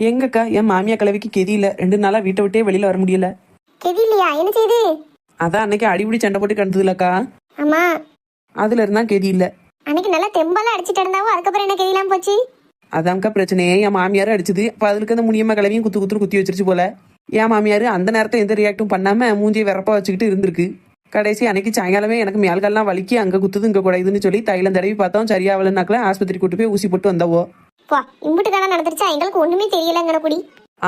எங்கக்கா? என் மாமியா கிழவிக்கு கெதி இல்ல. ரெண்டு நாளா வீட்டை விட்டே வெளியில வர முடியல. கெதி இல்லையா? என்ன செய்யுது அதான் அன்னைக்கு அடிபடி சண்டை போட்டு கிடந்ததுலக்கா. ஆமா அதுல இருந்தா கெதி இல்ல. அன்னைக்கு நல்லா தெம்பெல்லாம் அடிச்சிட்டு இருந்தாவோ அதுக்கப்புறம் என்ன கெதிலாம் போச்சு? அதான்க்கா பிரச்சனையே. என் மாமியார் அடிச்சது. அப்ப அதுக்கு அந்த முடியம்மா கிளவியும் குத்து குத்து குத்தி வச்சிருச்சு போல. என் மாமியார் அந்த நேரத்தை எந்த ரியாக்டும் பண்ணாம மூஞ்சியை வெறப்பா வச்சுக்கிட்டு இருந்திருக்கு. கடைசி அன்னைக்கு சாயங்காலமே எனக்கு மேல்கள்லாம் வலிக்கி அங்க குத்துது இங்க குடையுதுன்னு சொல்லி தைலம் தடவி பார்த்தோம். சரியாவலனாக்கல ஆஸ்பத்திரி கூட்டு போய் ஊசி போட்டு வந்தவோ. போ இம்புட்டு காலம் நடந்துருச்சா? எங்களுக்கு ஒண்ணுமே தெரியலங்கடபடி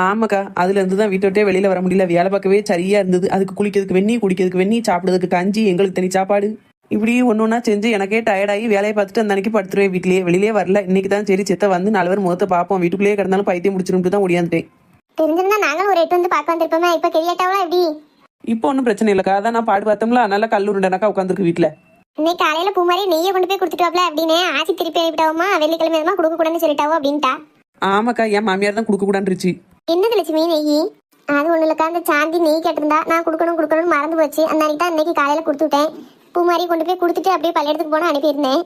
ஆமாக்கா அதுல இருந்து தான் வீட்டை விட்டே வெளியில வர முடியல. வேலை பார்க்கவே சரியா இருந்தது. அதுக்கு குளிக்கிறதுக்கு வெந்நி குடிக்கிறதுக்கு வெந்நி சாப்பிடுறதுக்கு கஞ்சி எங்களுக்கு தனி சாப்பாடு. இப்படி ஒன்று ஒன்றா செஞ்சு எனக்கே டயர்டாகி வேலையை பார்த்துட்டு அந்த அன்னைக்கு படுத்துருவேன் வீட்லயே. வெளியிலே வரல. இன்னைக்கு தான் சரி சித்த வந்து நாலு பேர் முகத்தை பார்ப்போம். வீட்டுக்குள்ளேயே கிடந்தாலும் பைத்தியம் முடிச்சிருந்து தான் ஓடியாந்துட்டேன். தெரிஞ்சிருந்தா நாங்களும் ஒரு எட்டு வந்து பார்க்க வந்திருப்போமே. இப்ப கெதியாட்டாவளா எப்படி? இப்போ ஒன்றும் பிரச்சனை இல்லைக்கா. அதான் நான் பாடு பார்த்தோம்ல. நல்லா கல்லூருண்டனாக்கா உட்காந்துருக்கு வீட்டில் இன்னைக்கு காலையில பூ மாதிரி நெய்யை கொண்டு போய் கொடுத்துட்டாப்ல அப்படின்னு ஆசி திருப்பி அனுப்பிட்டாவுமா? வெள்ளிக்கிழமை எதுமா கொடுக்க கூடாதுன்னு சொல்லிட்டாவோ அப்படின்ட்டா. ஆமாக்கா என் மாமியார் தான் கொடுக்கக்கூடாதுருச்சு என்னது லட்சுமி நெய்? அது ஒண்ணு இல்லக்கா அந்த சாந்தி நெய் கேட்டிருந்தா நான் கொடுக்கணும் கொடுக்கணும்னு மறந்து போச்சு. அந்த அன்னைக்கு தான் இன்னைக்கு காலையில கொடுத்து விட்டேன் பூ மாதிரி கொண்டு போய் கொடுத்துட்டு அப்படியே பள்ளியெடுத்துக்கு போன அனுப்பியிருந்தேன்.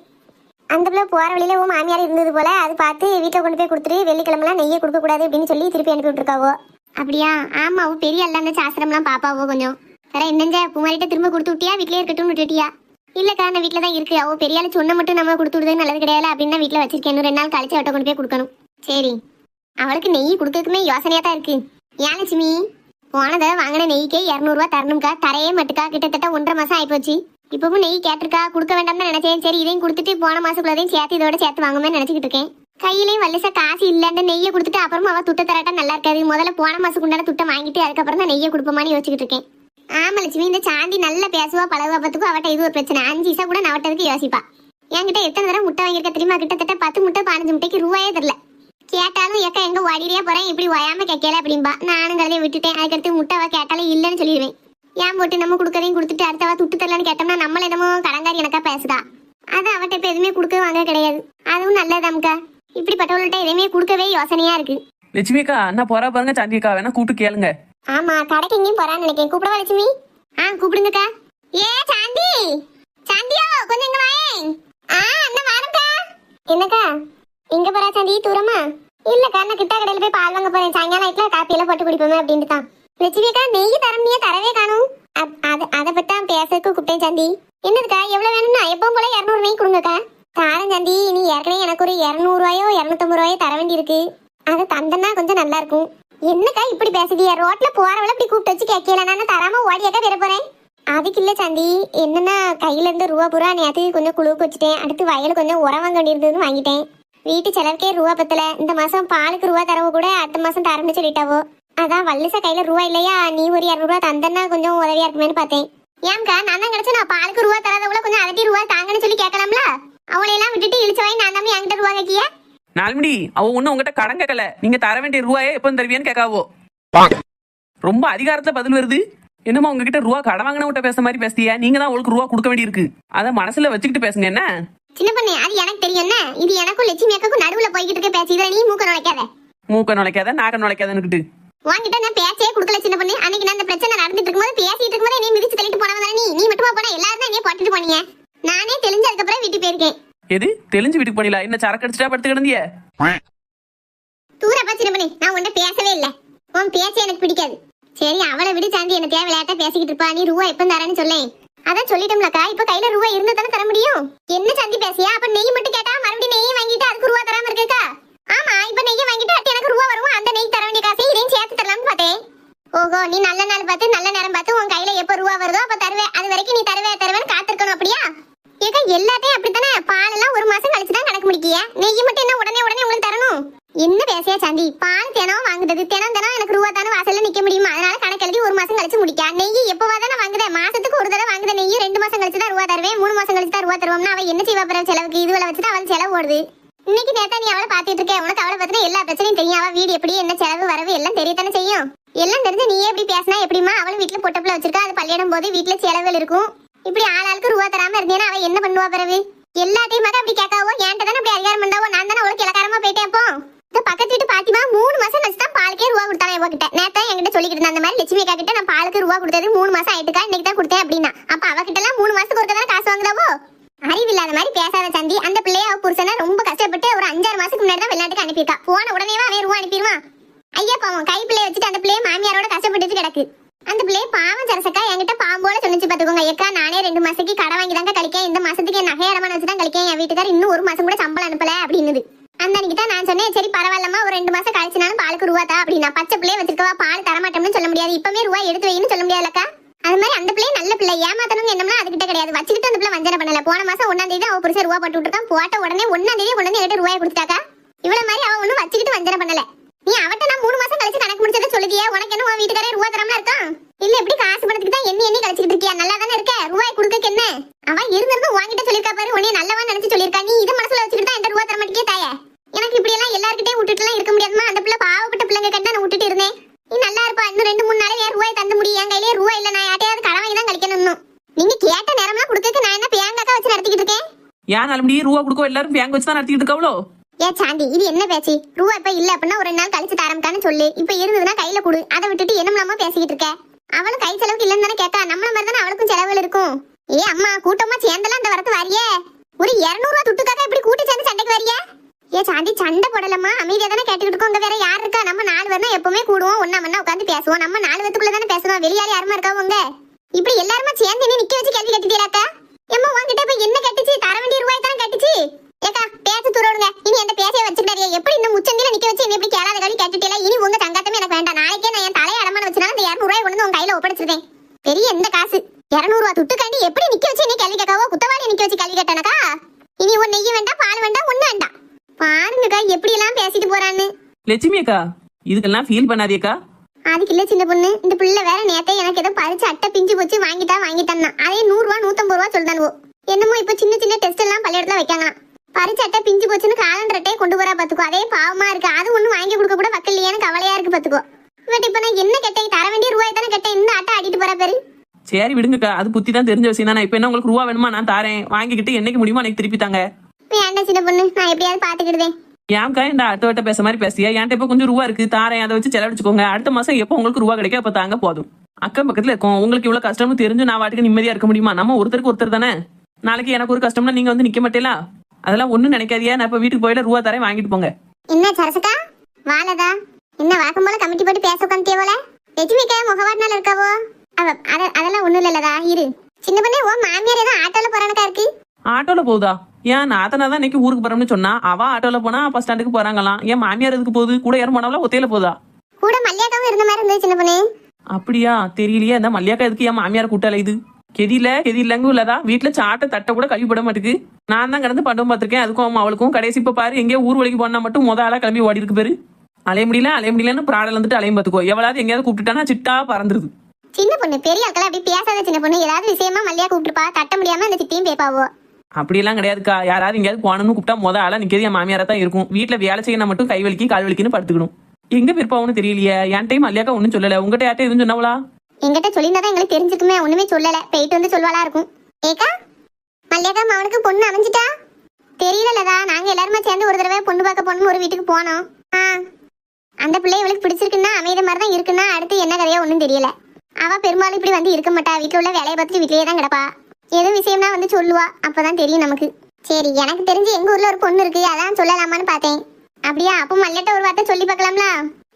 அந்த பிள்ளை போற வழியில உன் மாமியார் இருந்தது போல அது பார்த்து வீட்டில் கொண்டு போய் கொடுத்துட்டு வெள்ளிக்கிழமெல்லாம் நெய்யை கொடுக்க கூடாது அப்படின்னு சொல்லி திருப்பி அனுப்பி விட்டுருக்காவோ. அப்படியா? ஆமா அவ பெரிய அல்ல அந்த சாஸ்திரம்லாம் பாப்பாவோ கொஞ்சம். வேற என்னஞ்ச பூமாரிட்ட திரும்ப கொடுத்து விட்டியா? வீட்லயே இருக்கட்டும் விட்டுட்டியா? இல்லக்கா அந்த வீட்டில் தான் இருக்கு. அவ பெரிய ஆளு சொன்ன மட்டும் நம்ம கொடுத்து விடுறது நல்லது கிடையாது. அப்படின்னு தான் வீட்டில் வச்சிருக்கேன். ரெண்டு நாள் கழிச்சு அவட்ட கொண்டு போய் கொடுக்கணும். சரி. அவளுக்கு நெய் கொடுக்கறதுக்குமே யோசனையா தான் இருக்கு. ஏன் லட்சுமி? போனதை வாங்கின நெய்க்கே இரநூறுவா தரணும்க்கா. தரையே மட்டுக்கா. கிட்டத்தட்ட ஒன்றரை மாசம் ஆயிப்போச்சு. இப்பவும் நெய் கேட்டிருக்கா. கொடுக்க வேண்டாம்னு நினைச்சேன். சரி இதையும் கொடுத்துட்டு போன மாசக்குள்ளதையும் சேர்த்து இதோட சேர்த்து வாங்குமே நினைச்சுக்கிட்டு இருக்கேன். கையிலையும் வல்லச காசு இல்லைன்னு நெய்யை கொடுத்துட்டு அப்புறமா அவள் துட்ட தராட்டா நல்லா இருக்காது. முதல்ல போன மாசம் உண்டான துட்டை வாங்கிட்டு அதுக்கப்புறம் தான் நெய்யை கொடுப்போமான்னு யோசிச்சுட்டு இருக்கேன். ஆமா லட்சுமி இந்த சாந்தி நல்லா பேசுவா பழகுவா பத்துக்கும் அவட்ட இது ஒரு பிரச்சனை. அஞ்சு இசா கூட நான் அவட்டதுக்கு யோசிப்பா. என்கிட்ட எத்தனை தடவை முட்டை வாங்கியிருக்க தெரியுமா? கிட்டத்தட்ட பத்து முட்டை பதினஞ்சு முட்டைக்கு ரூபாயே தெரியல கேட்டாலும் ஏக்கா எங்க ஓடிடியா போறேன் இப்படி ஒயாம கேட்கல? அப்படின்பா நானும் கதையை விட்டுட்டேன். அதுக்கடுத்து முட்டைவா கேட்டாலும் இல்லைன்னு சொல்லிடுவேன். ஏன் போட்டு நம்ம கொடுக்கறதையும் கொடுத்துட்டு அடுத்தவா துட்டு தரலன்னு கேட்டோம்னா நம்மள என்னமோ கடங்காரி எனக்கா பேசுதா? அது அவட்ட இப்ப எதுவுமே கொடுக்க வாங்க கிடையாது. அதுவும் நல்லதாம்க்கா. இப்படிப்பட்டவங்கள்ட்ட எதுவுமே கொடுக்கவே யோசனையா இருக்கு. லட்சுமிக்கா நான் போறா பாருங்க சாந்திக்கா வேணா கூப்பிட்டு கேளுங்க. ஆமா கடைக்கு எங்கேயும் போறான்னு நினைக்கிறேன். கூப்பிடவா லட்சுமி? ஆ கூப்பிடுங்கக்கா. ஏ சாந்தி! சாந்தியோ கொஞ்சம் இங்க வாயேன். ஆ அந்த வாரம்க்கா என்னக்கா? எங்க போறா சாந்தி? தூரமா? இல்லக்கா நான் கிட்டா கடையில போய் பால் வாங்க போறேன். சாயங்காலம் நைட்ல காப்பி எல்லாம் போட்டு குடிப்போமே அப்படின்ட்டு தான். லட்சுமி அக்கா நெய் தரம்னியே? தரவே காணும். அப்- அது அதை பத்தி தான் பேசுறதுக்கு கூப்பிட்டேன் சாந்தி. என்னதுக்கா எவ்வளவு வேணும்னா? எப்பவும் போல இரநூறு நெய் கொடுங்கக்கா. தாரம் சாந்தி நீ ஏற்கனவே எனக்கு ஒரு இரநூறுவாயோ இரநூத்தம்பது ரூபாயோ தர வேண்டியிருக்கு. அதை தந்தனா கொஞ்சம் நல்லா இருக்கும். என்னக்கா இப்படி பேசுதியா ரோட்ல போறவள இப்படி கூப்பிட்டு வச்சு கேட்கல. நான் தராம ஓடியாக்கா பெற போறேன். அதுக்கு இல்ல சந்தி. என்னன்னா கையில இருந்து ரூபா பூரா நேத்து கொஞ்சம் குழுவுக்கு வச்சுட்டேன். அடுத்து வயல் கொஞ்சம் உரம் வாங்க வேண்டியிருந்ததுன்னு வாங்கிட்டேன். வீட்டு செலவுக்கே ரூபா பத்தல. இந்த மாசம் பாலுக்கு ரூபா தரவோ கூட அடுத்த மாசம் தரணும்னு சொல்லிட்டாவோ. அதான் வல்லுசா கையில ரூபா இல்லையா? நீ ஒரு இரநூறுவா தந்தன்னா கொஞ்சம் உதவியா இருக்குமேன்னு பார்த்தேன். ஏன்கா நான் தான் நான் பாலுக்கு ரூபா தராதவள கொஞ்சம் அதட்டி ரூபா தாங்கன்னு சொல்லி கேட்கலாம்ல? அவளையெல்லாம் விட்டுட்டு இழிச்சவாய் வாங்கி நான் தான் என்கிட்ட ரூபா கேக்கிய நாலுமணி அவ ஒன்றும் உங்ககிட்ட கடன் கேட்கல. நீங்க தர வேண்டிய ரூபாயே எப்போ தருவியான்னு கேட்காவோ. ரொம்ப அதிகாரத்துல பதில் வருது. என்னமா உங்ககிட்ட ரூபா கடன் வாங்கினவட்ட பேசுற மாதிரி பேசுதியா நீங்க தான் உங்களுக்கு ரூபா கொடுக்க வேண்டியிருக்கு. அதை மனசுல வச்சுக்கிட்டு பேசுங்க என்ன? சின்ன பொண்ணு அது எனக்கு தெரியும் என்ன? இது எனக்கும் லட்சுமி அக்காக்கும் நடுவுல போய்கிட்டு இருக்க பேசி இதுல நீ மூக்க நுழைக்காத. மூக்க நுழைக்காத நாக்க நுழைக்காதன்னுக்கிட்டு. உன்கிட்ட நான் பேச்சே கொடுக்கல சின்ன பொண்ணு. அன்னைக்கு நான் அந்த பிரச்சனை நடந்துட்டு இருக்கும்போது பேசிட்டு இருக்கும்போது என்னை மிதிச்சு தள்ளிட்டு போனவங்க தானே நீ? நீ மட்டுமா போன எல்லாரும் தான் என்னைய போட்டுட்டு போனீங்க. நானே தெரிஞ்சதுக்கு அப்புறம் வீட்டுக்கு போயிருக்கேன். எது? தெளிஞ்சு வீட்டுக்கு போனீங்களா? என்ன சரக்கு அடிச்சுட்டா படுத்து கிடந்திய? தூரப்பா சின்ன பண்ணி நான் உன்கிட்ட பேசவே இல்ல. உன் பேச்சு எனக்கு பிடிக்காது. சரி அவளை விடு சாந்தி என்ன தேவையில்லாட்ட பேசிக்கிட்டு இருப்பா. நீ ரூபா எப்ப தரேன்னு சொல்லேன் அதான் சொல்லிட்டோம்லக்கா. இப்ப கையில ரூபா இருந்தா தானே தர முடியும்? என்ன சாந்தி பேசியா அப்ப நெய் மட்டும் கேட்டா மறுபடியும் நெய் வாங்கிட்டு அதுக்கு ரூபா தராம இருக்கா ஆமா இப்ப நெய் வாங்கிட்டு எனக்கு ரூபா வரும்? அந்த நெய் தர வேண்டிய காசை இதையும் சேர்த்து தரலாம்னு பார்த்தேன். ஓஹோ நீ நல்ல நாள் பார்த்து நல்ல நேரம் பார்த்து உன் கையில எப்ப ரூபா வருதோ அப்ப தருவேன் அது வரைக்கும் நீ தருவே தருவேன்னு காத்திருக்கணும் அப்படியா? ஏக்கா எல்லாத்தையும் அப்படித்தானே? பால் எல்லாம் ஒரு மாசம் கழிச்சு தான் கணக்கு முடிக்கிய? நெய் மட்டும் என்ன உடனே உடனே உங்களுக்கு தரணும்? என்ன பேசையா சந்தி பால் தினம் வாங்குறது. தினம் தினம் எனக்கு ரூபா தானே வாசல்ல நிக்க முடியுமா? அதனால கணக்கு எழுதி ஒரு மாசம் கழிச்சு முடிக்க. நெய் எப்பவா தானே வாங்குதேன் மாசத்துக்கு ஒரு தடவை வாங்குத நெய் ரெண்டு மாசம் கழிச்சு தான் ரூபா தருவேன். மூணு மாசம் கழிச்சு தான் ரூபா தருவோம்னா அவ என்ன செய்வா பிறகு செலவுக்கு? இதுவரை வச்சுட்டு அவள் செலவு ஓடுது. இன்னைக்கு நேத்தா நீ அவளை பாத்துட்டு இருக்க. உனக்கு அவளை பத்தின எல்லா பிரச்சனையும் தெரியும். அவ வீடு எப்படி என்ன செலவு வரவு எல்லாம் தெரியத்தானே செய்யும்? எல்லாம் தெரிஞ்சு நீயே எப்படி பேசினா எப்படிமா அவளும் வீட்டுல பொட்டப்புல வச்சிருக்கா. அது பள்ளியிடும் போது வீட்டுல செலவுகள் இருக்கும். இப்படி ஆளாளுக்கு ரூபா தராம இருந்தேன்னா அவ என்ன பண்ணுவா பிறகு? எல்லாத்தையும் மக அப்படி கேட்காவோ? என்கிட்ட தானே அப்படி அதிகாரம் பண்ணாவோ நான் தானே அவளுக்கு இலக்காரமா போயிட்டேன் அப்போ? இந்த பக்கத்து வீட்டு பாத்திமா மூணு மாசம் கழிச்சு தான் பாலுக்கே ரூபா கொடுத்தாங்க இவ கிட்ட. நேத்தா என்கிட்ட சொல்லிக்கிட்டு இருந்தா அந்த மாதிரி லட்சுமி அக்கா கிட்ட நான் பாலுக்கு ரூபா கொடுத்தது மூணு மாசம் ஆயிட்டுக்கா இன்னைக்கு தான் கொடுத்தேன் அப்படின்னா. அப்ப அவகிட்ட எல்லாம் மூணு மாசத்துக்கு ஒருக்க தானே காசு வாங்குறாவோ? அறிவில்லாத மாதிரி பேசாத சந்தி அந்த பிள்ளைய அவ புருஷனை ரொம்ப கஷ்டப்பட்டு ஒரு அஞ்சாறு மாசத்துக்கு முன்னாடி தான் அனுப்பியிருக்கா. போன உடனேவா அவன் ரூபா அனுப்பிடுவான். ஐயா பாவம் கை பிள்ளைய வச்சுட்டு அந்த பிள்ளைய மாமியாரோட கஷ்டப்பட்டு கிடக்கு அந்த பிள்ளைய பாவம் சரசக்கா என்கிட்ட பாம்போல சொல்லிச்சு ஏக்கா நானே ரெண்டு மாசத்துக்கு கடை வாங்கி தாங்க கழிக்கேன். இந்த மாசத்துக்கு என் நகை அடமான வச்சு தான் கழிக்கேன். என் வீட்டுக்காரர் இன்னும் ஒரு மாசம் கூட சம்பளம் அனுப்பல அப்படின்னுது. அந்த அன்னைக்கு தான் நான் சொன்னேன் சரி பரவாயில்லம்மா ஒரு ரெண்டு மாசம் கழிச்சுனாலும் பாலுக்கு ரூபா அப்படின்னா. பச்சை பிள்ளைய வச்சிருக்கவா பால் தரமாட்டோம்னு சொல்ல முடியாது. இப்பவே ரூபா எடுத்து வைன்னு சொல்ல முடியாதுலக்கா. அது மாதிரி அந்த பிள்ளை நல்ல பிள்ளை. ஏமாத்தணும் என்னம்னா அதுகிட்ட கிடையாது. வச்சுக்கிட்டு அந்த பிள்ளை வஞ்சனை பண்ணல. போன மாசம் ஒன்னாம் தேதி அவ புருஷன் ரூபா போட்டு விட்டுருக்கான். போட்ட உடனே ஒன்னாம் தேதி கொண்டு வந்து எட்டு ரூபாய் கொடுத்தாக்கா இவ்வளவு மாதிரி அவன் ஒன்னும் வச்சுக்கிட்டு வஞ்சனை பண்ணல. நீ அவட்ட நான் மூணு மாசம் கழிச்சு கணக்கு முடிச்சதை சொல்லுதியா. உனக்கு என்ன உன் வீட்டுக்காரே ரூபா தரமா இருக்கான்? இல்ல எப்படி காசு பணத்துக்கு தான் எண்ணி எண்ணி கழிச்சிட்டு இருக்கியா? நல்லா தானே இருக்க? ரூபாய் கொடுக்க என்ன? அவன் இருந்திருந்து வாங்கிட்ட சொல்லிருக்கா பாரு உன்னை நல்லவன் நினைச்சு சொல்லிருக்கா. நீ இதை மனசுல வச்சுக்கிட்டு தான் என்கிட்ட ரூபா தர மாட்டேங்கிய தாயே? எனக்கு இப்படி எல்லாம் எல்லார்கிட்டயும் விட்டுட்டு எல்லாம் இருக்க முடியாதுமா அந்த பிள்ளை பாவப்பட்ட பிள்ளைங்க கண்டு நான் விட்டுட்டு இருந்தேன். நீ நல்லா இருப்பா. இன்னும் ரெண்டு மூணு நாளே ரூபாய் தந்து முடியும் என் கையிலே ரூபாய் இல்ல. நான் யார்ட்டையாவது கடன் வாங்கி தான் கழிக்கணும் நீங்க கேட்ட நேரம்லாம் கொடுக்க நான் என்ன பேங்காக்கா வச்சு நடத்திக்கிட்டு இருக்கேன்? ஏன் நலம்படி ரூபா கொடுக்க எல்லாரும் பேங்க் வச்சு தான் நடத்திட்டு இருக்கவளோ? ஏ சாந்தி இது என்ன பேச்சு? ரூபா இப்ப இல்ல அப்படின்னா ஒரு நாள் கழிச்சு தரம்கான்னு சொல்லு. இப்ப இருந்ததுன்னா கையில கொடு. அதை விட்டுட்டு என்னமில்லாம பேசிக்கிட்டு இருக்க? அவளும் கை செலவுக்கு இல்லைன்னு தானே கேட்டா? நம்மள மாதிரி தானே அவளுக்கும் செலவுகள் இருக்கும். ஏ அம்மா கூட்டமா சேர்ந்தெல்லாம் இந்த வரத்து வரியே? ஒரு இருநூறு துட்டுக்காக இப்படி கூட்டி சேர்ந்து சண்டைக்கு வரியே? ஏ சாந்தி சண்டை போடலம்மா. அமைதியா தானே கேட்டுக்கிட்டு இருக்கோம். அங்க வேற யார் இருக்கா? நம்ம நாலு பேர் தான் எப்பவுமே கூடுவோம். ஒன்னா மண்ணா உட்காந்து பேசுவோம். நம்ம நாலு பேத்துக்குள்ள தானே பேசுவோம் வெளியால யாருமா இருக்கா உங்க இப்படி எல்லாருமா சேர்ந்து நீ நிக்க வச்சு கேள்வி கட்டிட்டீராக்கா எம்மா உன்கிட்ட போய் என்ன கட்டிச்சு? தர வேண்டிய ரூபாய் தானே கட்டிச்சு? ஏக்கா பேச துறவுங்க இனி எந்த பேசைய வச்சுக்கிட்டாரு எப்படி இந்த முச்சந்தில நிக்க வச்சு என்ன இப்படி கேளாத காலி கேட்டுட்டீங்களா? இனி உங்க தங்காத்தமே எனக்கு வேண்டாம். நாளைக்கே நான் என் தலையை அடமான வச்சுனா அந்த இரநூறு ரூபாய் கொண்டு உங்க கையில ஒப்படைச்சிருவேன். பெரிய எந்த காசு. இருநூறு ரூபா துட்டுக்காண்டி எப்படி நிக்க வச்சு என்ன கேள்வி கேட்காவோ? குத்தவாளி நிக்க வச்சு கேள்வி கேட்டானக்கா? இனி உன் நெய் வேண்டாம் பால் வேண்டாம் ஒண்ணு வேண்டாம். பாருங்கக்கா எப்படி எல்லாம் பேசிட்டு போறான்னு. லட்சுமி அக்கா இதுக்கெல்லாம் ஃபீல் பண்ணாதேக்கா. அதுக்கு இல்ல சின்ன பொண்ணு. இந்த பிள்ளை வேற நேத்தே எனக்கு ஏதோ பறிச்சு அட்டை பிஞ்சு போச்சு வாங்கிட்டா வாங்கிட்டான்னா. அதே நூறு ரூபா நூத்தம்பது ரூபா சொல்லுதானுவோ என்னமோ இப்ப சின்ன சின்ன டெஸ்ட் எல்லாம் பள்ளியிடத்துல வைக்காங்க பறிச்சு அட்டை பிஞ்சு போச்சுன்னு காலண்டர்ட்டே கொண்டு வரா பாத்துக்கோ. அதே பாவமா இருக்கு. அது ஒண்ணும் வாங்கி கொடுக்க கூட வக்கலையான்னு கவலையா இருக்கு பாத்துக்கோ. பட் இப்ப நான் என்ன கேட்டேன்? தர வேண்டிய ரூபாய் தானே கேட்டேன். இந்த அட்டை அடிட்டு போறா பேரு. சரி விடுங்கக்கா. அது புத்தி தான் தெரிஞ்ச விஷயம் தான். இப்போ என்ன உங்களுக்கு ரூபா வேணுமா? நான் தாரேன். வாங்கிக்கிட்டு என்னைக்கு முடியுமோ எனக்கு திருப்பி தாங்க. வேண்டாம் சின்ன பொண்ணு? நான் எப்படியாவது பாத்துக்கிடுதேன் ஏன்க்கா இந்த அடுத்த வட்ட பேச மாதிரி பேசியா என்கிட்ட இப்போ கொஞ்சம் ரூபா இருக்கு தாரேன். அதை வச்சு செலவழிச்சுக்கோங்க. அடுத்த மாசம் எப்போ உங்களுக்கு ரூபா கிடைக்க அப்போ தாங்க போதும். அக்கம் பக்கத்துல இருக்கோம். உங்களுக்கு இவ்வளவு கஷ்டம்னு தெரிஞ்சு நான் வாட்டுக்கு நிம்மதியா இருக்க முடியுமா? நம்ம ஒருத்தருக்கு ஒருத்தர் தானே. நாளைக்கு எனக்கு ஒரு கஷ்டம்னா நீங்க வந்து நிக்க மாட்டேலா அதெல்லாம் ஒண்ணும் நினைக்காதியா நான் இப்ப வீட்டுக்கு போயிட்டு ரூபா தரேன் வாங்கிட்டு போங்க. என்ன சரசக்கா? வாழதா? என்ன வாக்கம் போல கமிட்டி போட்டு பேச உட்காந்துட்டே போல? லட்சுமிக்கா முகவாட்டினால இருக்காவோ? அவ அத- அதெல்லாம் ஒண்ணும் இல்லலதா இரு. சின்ன பொண்ணு ஓ மாமியார் ஏதோ ஆட்டோல போறானக்கா இருக்கு? ஆட்டோல போகுதா? ஏன் நாத்தனா தான் இன்னைக்கு ஊருக்கு போறோம்னு சொன்னா அவ ஆட்டோல போனா பஸ் ஸ்டாண்டுக்கு போறாங்களாம். ஏன் மாமியார் எதுக்கு போகுது? கூட யாரும் போனாவளா? ஒத்தையில போதா? கூட மல்லியாக்காவும் இருந்த மாதிரி இருந்தது சின்ன பொண்ணு. அப்படியா? தெரியலையே அந்த மல்லியாக்கா எதுக்கு என் மாமியார் கூட்டால இது? கெதியில கெதி இல்லங்க உள்ளதா வீட்டுல சாட்டை தட்டை கூட கழுவிப்பட மாட்டுக்கு. நான் தான் கடந்து பண்டவும் பார்த்திருக்கேன். அதுக்கும் அவளுக்கும் கடைசி இப்ப பாரு எங்கேயோ ஊர் வழிக்கு போனா மட்டும் முத ஆளா கிளம்பி ஓடி இருக்கு பேரு. அலைய முடியல அலைய முடியலன்னு பிராடல் வந்துட்டு அலையும் பார்த்துக்கோ. எவ்வளவு எங்கேயாவது கூப்பிட்டுட்டானா சிட்டா பறந்துருது. சின்ன பொண்ணு பெரிய ஆட்கள் அப்படி பேசாத சின்ன பொண்ணு. ஏதாவது விஷயமா மல்லியா கூப்பிட்டுப்பா தட்ட முடியாம அந்த சித்தியும் பேப்பாவோ? அப்படியெல்லாம் கிடையாதுக்கா. யாராவது எங்கேயாவது போகணும்னு கூப்பிட்டா முத ஆளா நிக்கிறது என் மாமியாரா தான் இருக்கும். வீட்டுல வேலை செய்யணும் மட்டும் கை வலிக்கு கால் வலிக்குன்னு படுத்துக்கணும். எங்க பிற்பாவுன்னு தெரியலையே? என் டைம் மல்லியாக்கா ஒன்றும் சொல்லல. உங்ககிட்ட யார்ட்ட எதுவும் சொன்னவளா? என்கிட்ட சொல்லியிருந்தா எங்களுக்கு தெரிஞ்சுக்குமே. ஒண்ணுமே சொல்லல. போயிட்டு வந்து சொல்வாளா இருக்கும். ஏக்கா மல்லியாக்கா அவனுக்கு பொண்ணு அமைஞ்சிட்டா? தெரியலதா நாங்க எல்லாருமே சேர்ந்து ஒரு தடவை பொண்ணு பார்க்க போனோம் ஒரு வீட்டுக்கு போனோம். ஆ. அந்த பிள்ளை இவளுக்கு பிடிச்சிருக்குன்னா அமைத மாதிரி தான் இருக்குன்னா அடுத்து என்ன கதையோ ஒன்றும் தெரியல. அவள் பெரும்பாலும் இப்படி வந்து இருக்க மாட்டா வீட்டில் உள்ள வேலையை பார்த்துட்டு வீட்டிலேயே தான் கிடப்பா. எதுவும் விஷயம்னா வந்து சொல்லுவா. அப்போதான் தெரியும் நமக்கு. சரி எனக்கு தெரிஞ்சு எங்கள் ஊரில் ஒரு பொண்ணு இருக்கு. அதான் சொல்லலாமான்னு பார்த்தேன். அப்படியா? அப்போ மல்லட்ட ஒரு வார்த்தை சொல்லி பார்க்கலாம்ல?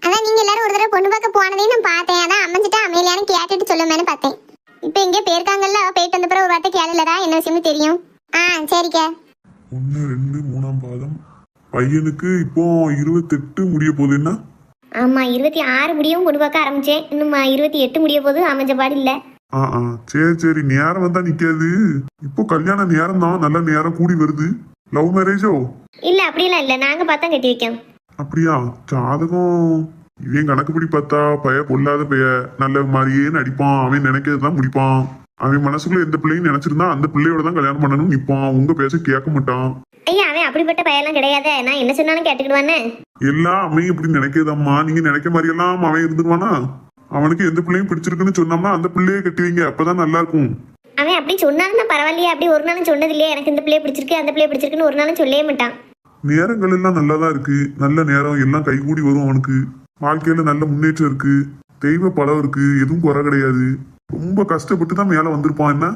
அதான் நீங்க எல்லாரும் ஒரு தடவை பொண்ணு பார்க்க போனதையும் நான் பார்த்தேன். அதான் அமைஞ்சிட்டா அமையலையான்னு கேட்டுட்டு சொல்லுமேன்னு பார்த்தேன். இப்போ இங்கே போயிருக்காங்கல்ல? போயிட்டு வந்த பிறகு ஒரு வார்த்தை கேளலதா என்ன விஷயம்னு தெரியும். ஆ சரிக்கா. ஒன்று ரெண்டு மூணாம் பாதம். பையனுக்கு இப்போ இருபத்தெட்டு முடிய போகுதுன்னா ஆமா இருபத்தி ஆறு முடியவும் பொண்ணு பார்க்க ஆரம்பிச்சேன். இன்னும் இருபத்தி எட்டு முடிய போது அமைஞ்ச பாடு இல்ல. ஆ ஆ சரி சரி நேரம் வந்தா நிக்காது. இப்போ கல்யாண நேரம் தான் நல்ல நேரம் கூடி வருது. லவ் மேரேஜோ இல்ல அப்படிலாம் இல்ல. நாங்க பார்த்தா கட்டி வைக்கோம் அப்படியா? ஜாதகம். இவன் கணக்குப்படி பார்த்தா பைய பொல்லாத பைய நல்ல மாதிரியே நடிப்பான். அவன் நினைக்கிறது தான் முடிப்பான். அவன் மனசுக்குள்ள எந்த பிள்ளையும் நினைச்சிருந்தா அந்த பிள்ளையோட தான் கல்யாணம் பண்ணணும் நிப்பான். உங்க பேச கேட்க மாட்டான். ஐயா அப்படிப்பட்ட பையெல்லாம் கிடையாதே? நான் என்ன சொன்னாலும் கேட்டுக்கிடுவானே எல்லா அவன் இப்படி நினைக்கிறதம்மா நீங்க நினைக்க மாதிரி எல்லாம் அவன் இருந்துருவானா? அவனுக்கு எந்த பிள்ளையும் பிடிச்சிருக்குன்னு சொன்னோம்னா அந்த பிள்ளையை கட்டுவீங்க. அப்பதான் நல்லா இருக்கும் அவன் அப்படி சொன்னாலும் தான் பரவாயில்லையே. அப்படி ஒரு நாளும் சொன்னது இல்லையே எனக்கு இந்த பிள்ளைய பிடிச்சிருக்கு அந்த பிள்ளைய பிடிச்சிருக்குன்னு ஒரு நாளும் சொல்லவே மாட்டான். நேரங்கள் எல்லாம் நல்லாதான் இருக்கு. நல்ல நேரம் எல்லாம் கைகூடி வரும் அவனுக்கு. வாழ்க்கையில நல்ல முன்னேற்றம் இருக்கு. தெய்வ பலம் இருக்கு. எதுவும் குறை கிடையாது. ரொம்ப கஷ்டப்பட்டு தான் மேல வந்திருப்பான். என்ன?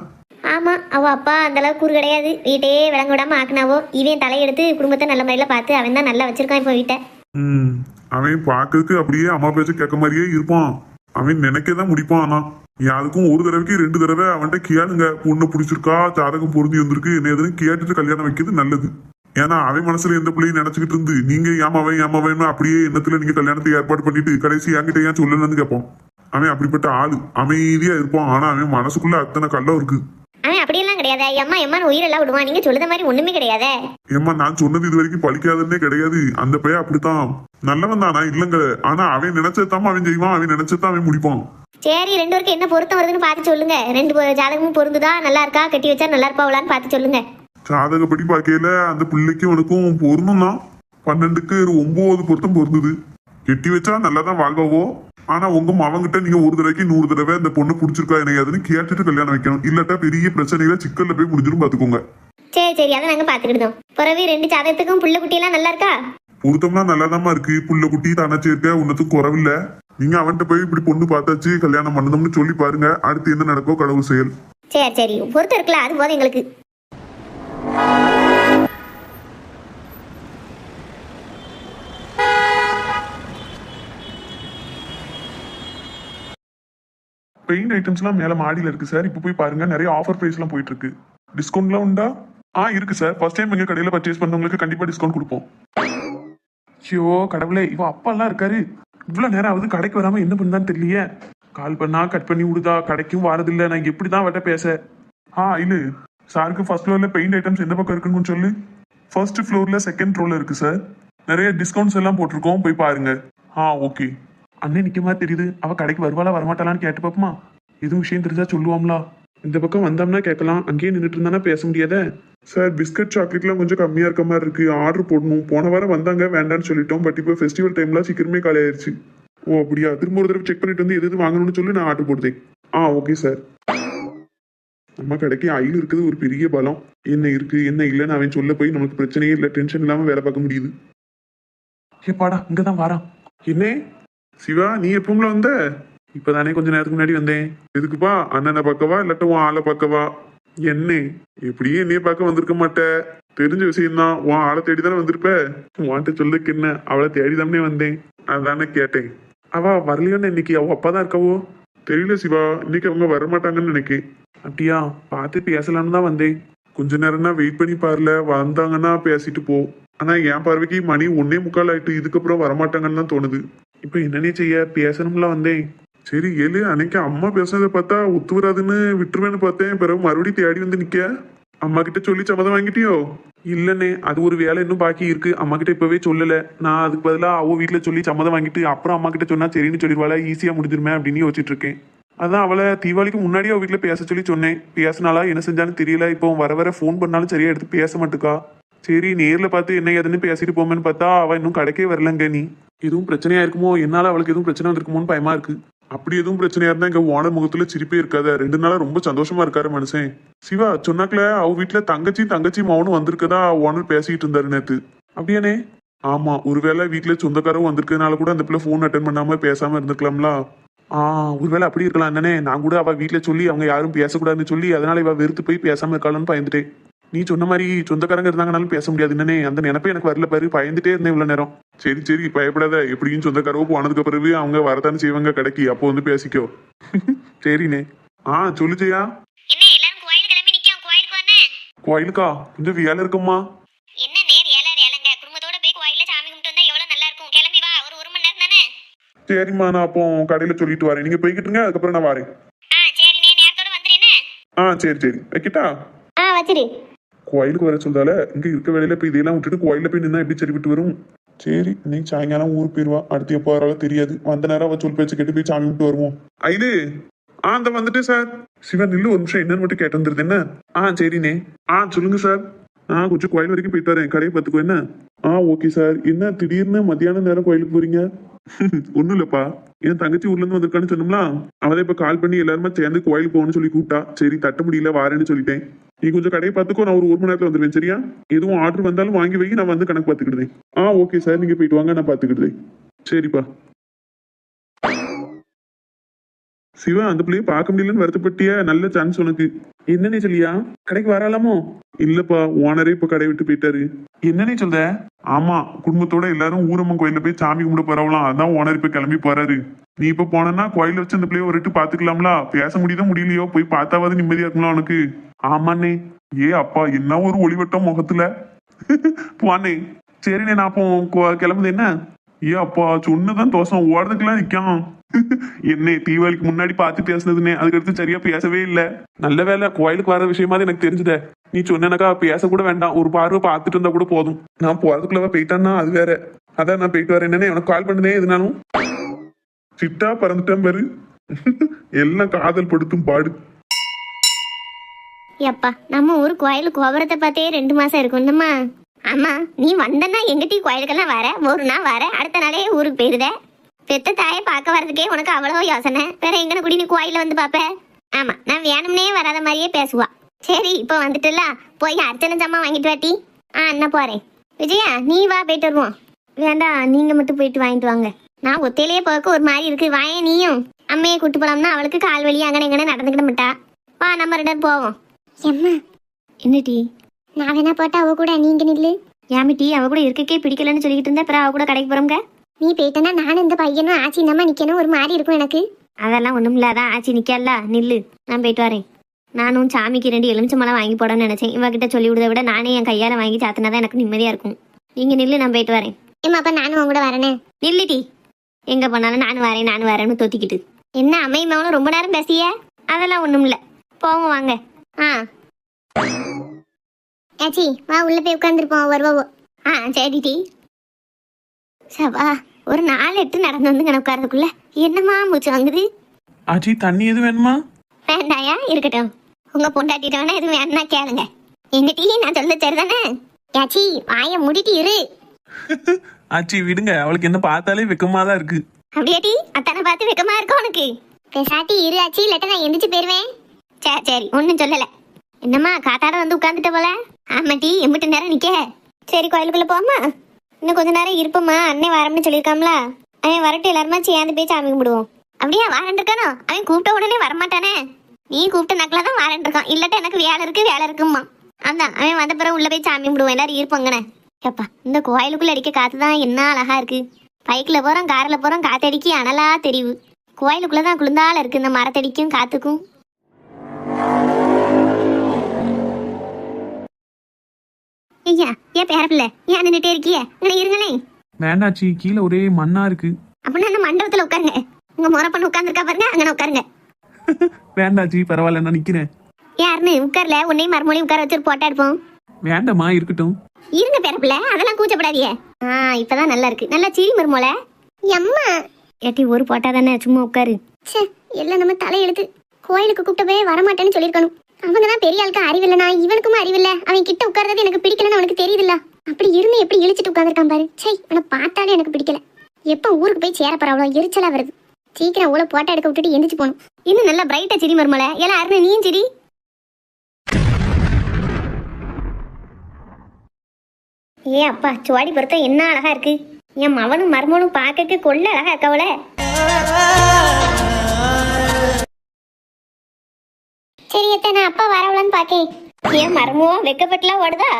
அவள் அப்பா அந்த அளவுக்கு கூறு கிடையாது. வீட்டையே விளங்க விடாம ஆக்குனாவோ? இவன் தலையெடுத்து குடும்பத்தை நல்ல முறையில பார்த்து அவன் தான் நல்லா வச்சிருக்கான் இப்போ வீட்டை. ம். அவன் பார்க்கறதுக்கு அப்படியே அம்மா பேச்ச கேட்க மாதிரியே இருப்பான். அவன் நினைக்கதான் முடிப்பான் ஆனா. யாருக்கும் ஒரு தடவைக்கு ரெண்டு தடவை அவன்கிட்ட கேளுங்க. பொண்ணு பிடிச்சிருக்கா ஜாதகம் பொருந்தி வந்திருக்கு என்ன எதுன்னு கேட்டுட்டு கல்யாணம் வைக்கிறது நல்லது. ஏன்னா அவன் மனசுல எந்த பிள்ளையும் நினைச்சுக்கிட்டு இருந்து நீங்க ஏமாவன் ஏமாவன் அப்படியே எண்ணத்துல நீங்க கல்யாணத்தை ஏற்பாடு பண்ணிட்டு கடைசி என்கிட்ட ஏன் சொல்லணும்னு கேட்பான். அவன் அப்படிப்பட்ட ஆளு. அமைதியா இருப்பான். ஆனா அவன் மனசுக்குள்ள அத்தனை கல்லம் இருக்கு. அவன் அப்படியெல்லாம் கிடையாது. எம்மா எம்மான்னு உயிரெல்லாம் விடுவான். நீங்க சொல்லுத மாதிரி ஒண்ணுமே கிடையாதே. ஏம்மா நான் சொன்னது இது வரைக்கும் பழிக்காதுன்னே கிடையாது. அந்த பையன் அப்படித்தான். நல்லவன் தானா? இல்லங்க. ஆனா அவன் நினைச்சதாம அவன் செய்வான். அவன் நினைச்சதான் அவன் முடிப்பான். சரி ரெண்டு பேருக்கு என்ன பொருத்தம் வருதுன்னு பார்த்து சொல்லுங்க. ரெண்டு பொ- ஜாதகமும் பொருந்துதா? நல்லா இருக்கா? கட்டி வச்சா நல்லா இருப்பாவலான்னு பார்த்து சொல்லுங்க. ஜாதகப்படி பார்க்கையில அந்த பிள்ளைக்கும் உனக்கும் பொருந்தும் தான் பன்னெண்டுக்கு ஒரு ஒன்பது பொருத்தம் பொருந்தது. கெட்டி வச்சா நல்லா தான் வாழ்வாவோ? ஆனா உங்க மவங்கிட்ட நீங்க ஒரு தடவைக்கு நூறு தடவை இந்த பொண்ணு பிடிச்சிருக்கா என்னையாதுன்னு கேட்டுட்டு கல்யாணம் வைக்கணும். இல்லாட்டா பெரிய பிரச்சனையில சிக்கல்ல போய் முடிஞ்சிரும் பாத்துக்கோங்க. சரி சரி. அதை நாங்க பாத்துக்கிட்டோம் பிறகு ரெண்டு ஜாதகத்துக்கும் புள்ள குட்டியெல்லாம் நல்லா இருக்கா? பொருத்தம்லாம் நல்லாதாம்மா இருக்கு. புள்ள குட்டி தனச்சு இருக்க உன்னத்துக்கும் குறவில்ல. நீங்க அவன்கிட்ட போய் இப்படி பொண்ணு பார்த்தாச்சு கல்யாணம் பண்ணணும்னு சொல்லி பாருங்க. அடுத்து என்ன நடக்கோ கடவுள் செயல். சரி சரி. பொருத்தம் இருக்குல்ல அது போதும் எங்களுக்கு. பெயிண்ட் ஐட்டம்ஸ்லாம் மேலே மாடியில் இருக்குது சார். இப்போ போய் பாருங்கள் நிறைய ஆஃபர் ப்ரைஸ்லாம் போயிட்டுருக்கு டிஸ்கவுண்ட்லாம் உண்டா? ஆ இருக்குது சார். ஃபர்ஸ்ட் டைம் எங்கள் கடையில் பர்ச்சேஸ் பண்ணவங்களுக்கு கண்டிப்பாக டிஸ்கவுண்ட் கொடுப்போம். ஐயோ கடவுளே இவன் அப்பாலாம் இருக்காரு. இவ்வளோ நேரம் ஆகுது கடைக்கு வராமல் என்ன பண்ணான்னு தெரியலையே. கால் பண்ணா கட் பண்ணி விடுதா? கடைக்கும் வரதில்ல நான் எப்படிதான் வட்ட பேச. ஆ இல்லை சாருக்கு ஃபர்ஸ்ட் ஃப்ளோரில் பெயிண்ட் ஐட்டம்ஸ் எந்த பக்கம் இருக்குன்னு சொல்லு. ஃபர்ஸ்ட் ஃப்ளோரில் செகண்ட் ரோல இருக்குது சார் நிறைய டிஸ்கவுண்ட்ஸ் எல்லாம் போட்டிருக்கோம். போய் பாருங்க. ஆ ஓகே அண்ணே நிக்க மாதிரி தெரியுது? அவ கடைக்கு வருவாளா வரமாட்டாளான்னு கேட்டு பாப்போமா எதுவும் விஷயம் தெரிஞ்சா சொல்லுவாங்களா இந்த பக்கம் வந்தோம்னா கேட்கலாம். அங்கேயே நின்றுட்டு இருந்தானா பேச முடியாதே? சார் பிஸ்கட் சாக்லேட்லாம் கொஞ்சம் கம்மியா இருக்க மாதிரி இருக்கு. ஆர்டர் போடணும். போன வாரம் வந்தாங்க வேண்டாம்னு சொல்லிட்டோம். பட் இப்போ ஃபெஸ்டிவல் டைம்ல சீக்கிரமே காலி ஆயிருச்சு. ஓ அப்படியா? திரும்ப ஒரு தடவை செக் பண்ணிட்டு வந்து எது எது வாங்கணும்னு சொல்லி நான் ஆர்டர் போடுதேன். ஆ ஓகே சார் நம்ம கடைக்கு ஐல் இருக்குது ஒரு பெரிய பலம் என்ன இருக்கு என்ன இல்லைன்னு அவன் சொல்ல போய் நமக்கு பிரச்சனையே இல்லை டென்ஷன் இல்லாம வேலை பார்க்க முடியுது. ஏப்பாடா இங்கதான் வாரான் என்ன? சிவா நீ எப்பவும்ல வந்த? இப்பதானே கொஞ்ச நேரத்துக்கு முன்னாடி வந்தேன். எதுக்குப்பா அண்ணனை பார்க்கவா இல்லாட்ட உன் ஆளை பார்க்கவா? என்ன? எப்படியே என்னைய பார்க்க வந்திருக்க மாட்ட. தெரிஞ்ச விஷயம்தான் உன் ஆளை தேடி தானே வந்திருப்ப? உன்கிட்ட சொல்லுக்கு என்ன? அவளை தேடி தானே வந்தேன். அதானே கேட்டேன். அவ வரலையோன்னு இன்னைக்கு? அவ அப்பா தான் இருக்கவோ? தெரியல சிவா இன்னைக்கு அவங்க வரமாட்டாங்கன்னு நினைக்க அப்படியா? பார்த்து பேசலாம்னு தான் வந்தேன். கொஞ்ச நேரம்னா வெயிட் பண்ணி பாருல வந்தாங்கன்னா பேசிட்டு போ. ஆனா என் பார்வைக்கு மணி ஒன்னே முக்கால் ஆயிட்டு இதுக்கப்புறம் வரமாட்டாங்கன்னு தான் தோணுது. இப்போ என்னன்னே செய்ய? பேசணும்ல வந்தேன் சரி ஏழு அன்னைக்கு அம்மா பேசுனதை பார்த்தா ஒத்து வராதுன்னு விட்டுருவேன்னு பார்த்தேன். பிறகு மறுபடியும் தேடி வந்து நிக்க. அம்மா கிட்ட சொல்லி சம்மதம் வாங்கிட்டியோ? இல்லண்ணே அது ஒரு வேலை இன்னும் பாக்கி இருக்கு. அம்மா கிட்ட இப்பவே சொல்லல. நான் அதுக்கு பதிலாக அவ வீட்டில் சொல்லி சம்மதம் வாங்கிட்டு அப்புறம் அம்மா கிட்ட சொன்னா சரின்னு சொல்லிடுவாள ஈஸியா முடிஞ்சிருமே அப்படின்னு யோசிச்சுட்டு இருக்கேன் அதான் அவளை தீபாவளிக்கு முன்னாடியே அவ வீட்டில் பேச சொல்லி சொன்னேன். பேசினாலா என்ன செஞ்சாலும் தெரியல. இப்போ வர வர ஃபோன் பண்ணாலும் சரியா எடுத்து பேச மாட்டுக்கா? சரி நேர்ல பார்த்து என்ன ஏதுன்னு பேசிட்டு போமேன்னு பார்த்தா அவள் இன்னும் கடைக்கே வரலங்க நீ. எதுவும் பிரச்சனையா இருக்குமோ? என்னால அவளுக்கு எதுவும் பிரச்சனை வந்திருக்குமோன்னு பயமா இருக்கு. அப்படி எதுவும் பிரச்சனையா இருந்தா இங்க ஓனர் முகத்துல சிரிப்பே இருக்காத. ரெண்டு நாளா ரொம்ப சந்தோஷமா இருக்காரு மனுஷன். சிவா சொன்னாக்கல அவ வீட்ல தங்கச்சி தங்கச்சி மவனும் வந்திருக்கதா ஓனர் பேசிட்டு இருந்தாரு நேத்து. அப்படியானே ஆமா ஒருவேளை வீட்ல சொந்தக்காரவும் வந்திருக்கனால கூட அந்த பிள்ளை ஃபோன் அட்டன் பண்ணாம பேசாம இருந்திருக்கலாம்ல. ஆ ஒருவேளை அப்படி இருக்கலாம் என்னனே நான் கூட அவ வீட்டுல சொல்லி அவங்க யாரும் பேசக்கூடாதுன்னு சொல்லி அதனால இவ வெறுத்து போய் பேசாம இருக்காளன்னு பயந்துட்டேன். நீ சொன்ன மாதிரி சொந்தக்காரங்க இருந்தாங்கனாலும் பேச முடியாது. என்னனே அந்த நினைப்பே எனக்கு வரல பாரு. பயந்துட்டே இருந்தேன் இவ்வளவு நேரம். சரி சரி பயப்படாத. எப்படியும் சொந்தக்காரவோ போனதுக்கு பிறகு அவங்க வரத்தானே செய்வாங்க கடைக்கு. அப்போ வந்து பேசிக்கோ. சரிண்ணே. ஆ சொல்லு ஜெயா. என்ன எல்லாரும் கோயில் கிளம்பி நிக்கோம் கோயிலுக்கு கொஞ்சம் வேலை இருக்குமா? என்ன நேர் ஏழை வேலைங்க குடும்பத்தோட போய் கோயில்ல சாமி கும்பிட்டு வந்தா எவ்வளவு நல்லா இருக்கும். கிளம்பி வா. ஒரு ஒரு மணி நேரம் தானே சரிம்மா நான் அப்போ கடையில சொல்லிட்டு வரேன். நீங்க போய்கிட்டுங்க அதுக்கப்புறம் நான் வரேன். ஆ சரி நீ நேரத்தோட வந்துருன்னு ஆ சரி சரி. வைக்கிட்டா? ஆ வச்சிரு. கோயிலுக்கு வர சொல்றால இங்க இருக்க வேலையில போய் இதெல்லாம் விட்டுட்டு கோயில போய் நின்னா எப்படி சரிவிட்டு வரும்? சரி இன்னைக்கு சாயங்காலம் ஊருக்கு போயிருவா. அடுத்து எப்போ வராலும் தெரியாது. வந்த நேரம் அவ சொல் பேச்சு கேட்டு போய் சாமி விட்டு வருவோம். ஐது ஆ அந்த வந்துட்டு சார். சிவன் நில்லு ஒரு நிமிஷம் என்னன்னு மட்டும் கேட்டு வந்துருது என்ன? ஆ சரிண்ணே. ஆ சொல்லுங்க சார். ஆ கொஞ்சம் கோயில் வரைக்கும் போயிட்டு வரேன். கடையை பார்த்துக்கோ என்ன? ஆ ஓகே சார். என்ன திடீர்னு மத்தியான நேரம் கோயிலுக்கு போறீங்க? ஒன்றும் இல்லப்பா. என் தங்கச்சி ஊர்ல இருந்து வந்திருக்கான்னு சொன்னோம்னா அவதான் இப்ப கால் பண்ணி எல்லாருமே சேர்ந்து கோயிலுக்கு போகணும்னு சொல்லி கூப்பிட்டா. சரி தட்ட முடியல வாரேன்னு சொல்லிட்டேன். நீ கொஞ்சம் கடையை பார்த்துக்கோ நான் ஒரு ஒரு மணி நேரத்தில் வந்துடுவேன் சரியா? எதுவும் ஆர்டர் வந்தாலும் வாங்கி வை நான் வந்து கணக்கு பார்த்துக்கிடுதேன் ஆ ஓகே சார் நீங்க போயிட்டு வாங்க நான் பார்த்துக்கிடுதேன் சரிப்பா. சிவா அந்த பிள்ளைய பார்க்க முடியலன்னு வருத்தப்பட்டியா? நல்ல சான்ஸ் உனக்கு. என்னன்னே சொல்லியா? கடைக்கு வராலாமோ? இல்லப்பா ஓனரே இப்ப கடை விட்டு போயிட்டாரு. என்னன்னே சொல்ற? ஆமா குடும்பத்தோட எல்லாரும் ஊரம்மன் கோயில்ல போய் சாமி கும்பிட போறவலாம் அதான் ஓனர் இப்ப கிளம்பி போறாரு. நீ இப்ப போனா கோயில வச்சு அந்த பிள்ளைய ஒரு பாத்துக்கலாம்ல பேச முடியுதோ முடியலையோ? போய் பார்த்தாவது நிம்மதியா இருக்கலாம் உனக்கு? ஆமாண்ணே. ஏ அப்பா என்ன ஒரு ஒளிவட்டம் முகத்துல? போனே சரிண்ணே நான் அப்போ கிளம்புது என்ன? ஏ அப்பா சொன்னதான் தோசம் ஓடுறதுக்கெல்லாம் நிற்கும் என்ன தீபாவளிக்கு முன்னாடி பார்த்து பேசுனதுனே அதுக்கடுத்து சரியா பேசவே இல்லை. நல்ல வேலை கோயிலுக்கு வர விஷயமா எனக்கு தெரிஞ்சுதே. நீ சொன்னனக்கா பேச கூட வேண்டாம். ஒரு பார்வை பார்த்துட்டு இருந்தா கூட போதும். நான் போறதுக்குள்ளவா போயிட்டான்னா அது வேற. அதான் நான் போயிட்டு வரேன். என்னன்னு உனக்கு கால் பண்ணுதே எதுனாலும்? சிட்டா பறந்துட்டேன் பாரு. எல்லாம் காதல் படுத்தும் பாடு. எப்பா நம்ம ஊர் கோயில் கோபுரத்தை பார்த்தே ரெண்டு மாசம் இருக்கும்மா ஆமா நீ வந்தன்னா எங்கிட்ட கோயிலுக்கெல்லாம் வர? ஒரு நாள் வர? அடுத்த நாளே ஊருக்கு போயிருத? பெத்த தாயை பார்க்க வர்றதுக்கே உனக்கு அவ்வளோ யோசனை. வேற எங்கன குடி நீ கோயில வந்து பாப்ப ஆமா நான் வேணும்னே வராத மாதிரியே பேசுவா. சரி இப்போ வந்துட்டுல. போய் அர்ச்சனை ஜாமான் வாங்கிட்டு வாட்டி ஆ என்ன போறேன். விஜயா நீ வா போயிட்டு வருவோம். வேண்டாம் நீங்க மட்டும் போயிட்டு வாங்கிட்டு வாங்க. நான் ஒத்தையிலேயே போக ஒரு மாதிரி இருக்கு. வாயே நீயும். அம்மையை கூட்டு போலாம்னா அவளுக்கு கால் வலி அங்கே எங்கன நடந்துக்கிட மாட்டா. வா நம்ம ரெண்டு போவோம். எம்மா. என்னடி? நான் வேணா போட்டா அவ கூட நீங்க நில்லு. ஏமிட்டி அவ கூட இருக்கக்கே பிடிக்கலன்னு சொல்லிக்கிட்டு இருந்தேன் அப்புறம் அவ கூட கடைக்கு போறோங்க நீ போயிட்டனா நானும் இந்த பையனும் ஆச்சி நம்ம நிக்கணும் ஒரு மாதிரி இருக்கும் எனக்கு. அதெல்லாம் ஒண்ணும் இல்லாதான் ஆச்சி நிக்கல நில்லு நான் போயிட்டு வரேன். நானும் சாமிக்கு ரெண்டு எலுமிச்சை மலை வாங்கி போடணும்னு நினைச்சேன். இவகிட்ட சொல்லி விடுறத விட நானே என் கையால வாங்கி சாத்தினாதான் எனக்கு நிம்மதியா இருக்கும். நீங்க நில்லு நான் போயிட்டு வரேன். ஏம்மா அப்ப நானும் உன் கூட வரேனே? நில்லுடி எங்க போனாலும் நானும் வரேன் நானும் வரேன்னு தொத்திக்கிட்டு. என்ன அம்மையம்மாவும் ரொம்ப நேரம் பேசிய? அதெல்லாம் ஒண்ணும் இல்ல. போவோம் வாங்க. ஆ. ஆச்சி வா உள்ள போய் உட்காந்துருப்போம் வருவோ ஆ சரி டி. சவா ஒரு நாலு எட்டு நடந்து வந்து கணக்கு உட்காரதுக்குள்ள என்னமா மூச்சு வாங்குது? ஆச்சி தண்ணி எது வேணுமா? வேண்டாயா? இருக்கட்டும். உங்க பொண்டாட்டிட்ட வேணா எதுவும் வேணா கேளுங்க. எங்க டீ நான் சொல்ல சரிதானே? ஆச்சி வாய மூடிட்டு இரு. ஆச்சி விடுங்க. அவளுக்கு என்ன பார்த்தாலே வெக்கமா தான் இருக்கு. அப்படியே டீ? அத்தனை பார்த்து வெக்கமா இருக்கும் உனக்கு? பேசாட்டி இரு ஆச்சி. இல்லாட்ட நான் எந்திரிச்சு போயிருவேன். சரி சரி ஒன்றும் சொல்லலை. என்னம்மா காத்தாட வந்து உட்காந்துட்ட போல? ஆமா டீ எம்பிட்டு நேரம் நிக்க. சரி கோயிலுக்குள்ள போமா இன்னும் கொஞ்ச நேரம் இருப்போம்மா அண்ணே வரம்னு சொல்லியிருக்காம்ல. அவன் வரட்டும் எல்லாருமா சேர்ந்து போய் சாமி கும்பிடுவோம். அப்படியே வாரன் இருக்கானோ? அவன் கூப்பிட்ட உடனே வரமாட்டானே. நீ கூப்பிட்ட நக்கலா தான் வாரன் இருக்கான். இல்லாட்ட எனக்கு வேலை இருக்கு வேலை இருக்கும்மா. அதான் அவன் வந்த பிறகு உள்ள போய் சாமி கும்பிடுவோம். எல்லாரும் இருப்பாங்கண்ணே. ஏப்பா இந்த கோயிலுக்குள்ள அடிக்க காத்து தான் என்ன அழகா இருக்கு. பைக்கில் போகிறோம் காரில் போகிறோம் காத்தடிக்கி அனலா தெரிவு. கோயிலுக்குள்ளே தான் குளிர்ந்தால இருக்குது இந்த மரத்தடிக்கும் காத்துக்கும். ஐயா ஏன் பேரப்பில்ல ஏன் நின்றுட்டே இருக்கிய? இங்கே இருங்களேன். வேண்டாச்சி கீழே ஒரே மண்ணா இருக்கு. அப்படின்னா அந்த மண்டபத்துல உட்காருங்க? உங்க முறை பண்ண உட்காந்துருக்கா பாருங்க அங்கே உட்காருங்க. வேண்டாச்சி பரவாயில்ல நான் நிக்கிறேன். யாருன்னு உட்கார்ல. உன்னையும் மறுமொழி உட்கார வச்சு போட்டா இருப்போம் வேண்டாம்மா இருக்கட்டும். இருங்க பேரப்பில்ல அதெல்லாம் கூச்சப்படாதீங்க. ஆ இப்பதான் நல்லா இருக்கு. நல்லா சிரி மருமோல எம்மா. ஏட்டி ஒரு போட்டா தானே சும்மா உட்காரு. ச்சே எல்லாம் நம்ம தலையெழுத்து. கோயிலுக்கு கூப்பிட்டு போய் வரமாட்டேன்னு சொல்லியிருக்கணும். அவங்க தான் பெரிய ஆளுக்கு அறிவில்லைனா இவனுக்கும் அறிவில்ல? அவன் கிட்ட உட்கார்றது எனக்கு பிடிக்கலன்னு அவனுக்கு தெரியுதுல்ல. அப்படி இருந்து எப்படி இழிச்சிட்டு உட்காந்துருக்கான் பாரு. சை அவனை பார்த்தாலே எனக்கு பிடிக்கல. எப்போ ஊருக்கு போய் சேர அவ்வளோ எரிச்சலா வருது. சீக்கிரம் ஊழ போட்டோ எடுக்க விட்டுட்டு எந்திரிச்சு போகணும். இன்னும் நல்லா பிரைட்டா சிரி மருமல. எல்லாம் அருண் நீயும் சிரி. ஏ அப்பா சுவாடி பொருத்தம் என்ன அழகா இருக்கு. என் மவனும் மருமனும் பார்க்க கொள்ள அழகா இருக்கவள சரி எத்த நான் அப்பா வரவலான்னு பாக்கேன். ஏன் மருமோ வெக்கப்பட்டுலாம் ஓடுதா?